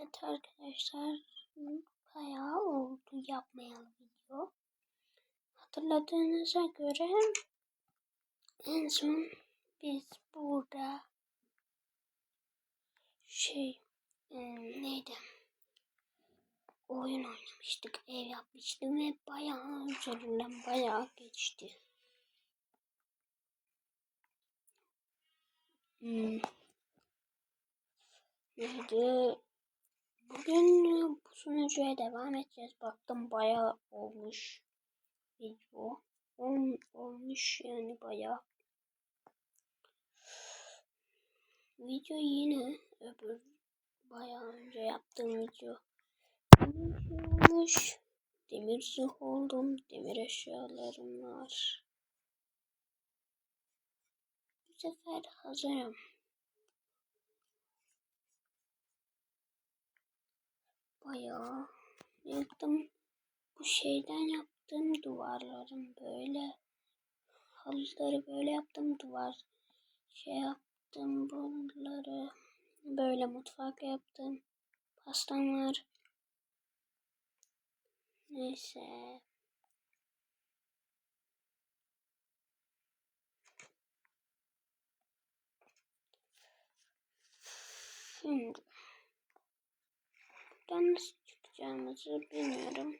Evet arkadaşlar bayağı oldu yapmayalı video. Hatırladığınıza göre en son biz burada şey ım, neydi? Oyun oynamıştık, ev yapmıştım ve bayağı üzerinden bayağı geçti. Hmm. Neydi? Bugün bu sunucuya devam edeceğiz. Baktım bayağı olmuş video. Ol, olmuş yani bayağı. Video yine öbür bayağı önce yaptığım video. Olmuş. Demir zırh oldum. Demir eşyalarım var. Bu sefer hazırım. Bayağı yıktım. Bu şeyden yaptım duvarlarım böyle. Halıları böyle yaptım duvar. Şey yaptım bunları. Böyle mutfak yaptım. Pastam var. Neyse. Şimdi. Buradan nasıl çıkacağımızı bilmiyorum.